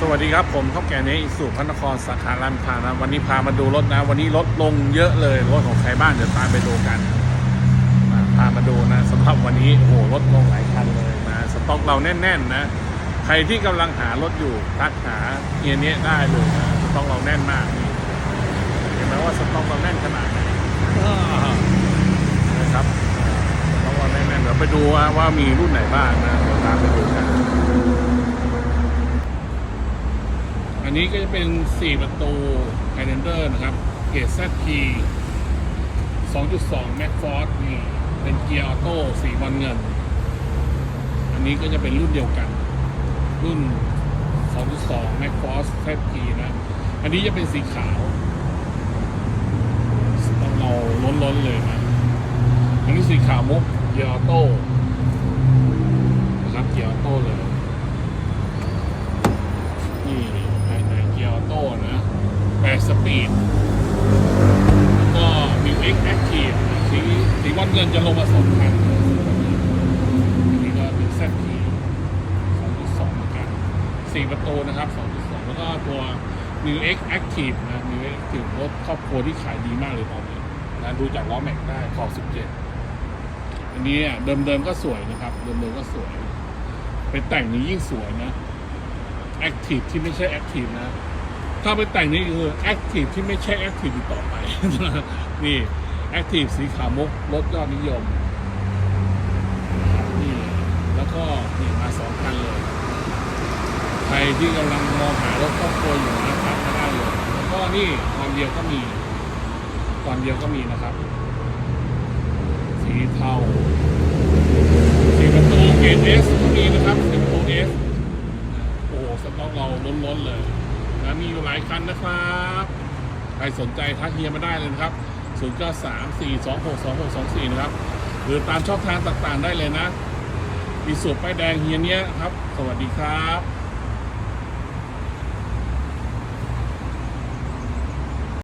สวัสดีครับผมเท่าแก่เนอิสุพระนครสาขารามอินทรานะวันนี้พามาดูรถนะ วันนี้รถลงเยอะเลยรถของใครบ้างเดี๋ยวตามไปดูกันอ่าพามาดูนะสำหรับวันนี้โอ้โหรถลงหลายคันเลยนะสต็อกเราแน่น ๆ นะ ใครที่กำลังหารถอยู่ทักหาเฮียเนี้ยได้เลยนะสต็อกเราแน่นมากนี่เห็นไหมว่าสต็อกเราแน่นขนาดไหนนะครับสต็อกเราแน่นๆเดี๋ยวไปดูว่ามีรุ่นไหนบ้างนะเดี๋ยวตามไปดูกัน อันนี้ก็จะเป็น 4 ประตู Highlander นะครับ เกรด ZP 2.2 Max Force นี่ เป็นเกียร์ออโต้สีบอลเงิน อันนี้ก็จะเป็นรุ่นเดียวกัน รุ่น 2.2 Max Force ZP นะ อันนี้จะเป็นสีขาวเราล้นๆเลยนะ อันนี้สีขาวมุกเกียร์ออโต้นะครับ เกียร์ออโต้เลย นี่ภายในเกียร์ออโต้นะ แปดสปีดแล้วก็มิวเอ็กแอคทีฟสีสีวันเงินจะลงมาสองคันอันนี้ก็เป็นแซทีสองจุดสองเหมือนกันสี่ประตูนะครับสองจุดสองแล้วก็ตัว New X Active นะ New X Active รถครอบครัวที่ขายดีมากเลยตอนนี้นะดูจากล้อแม็กได้ขอบสิบเจ็ดอันนี้เดิมๆก็สวยนะครับ เดิมๆก็สวยไปแต่งนี้ยิ่งสวยนะแอคทีฟที่ไม่ใช่แอคทีฟนะ ถ้าไปแต่งนี่คือแอคทีฟที่ไม่ใช่แอคทีฟต่อไป นี่แอคทีฟสีขาวมุกรถยอดนิยมนี่แล้วก็นี่มาสองคันเลย ใครที่กำลังมองหารถครอบครัวอยู่นะครับก็ได้เลยแล้วก็นี่ตอนเดียวก็มีตอนเดียวก็มีนะครับ สีเทาสีประตูเกรดเอสก็มีนะครับสีประตูเอส โอ้โหสต็อกเราล้นๆเลยนะมีอยู่ หลายคันนะครับใครสนใจทักเฮียมาได้เลยนะครับ 0 9 3 4 2 6 2 6 2 4 นะครับ หรือตามช่องทางต่างๆได้เลยนะมีสูตรป้ายแดงเฮียเนี้ยครับ สวัสดีครับ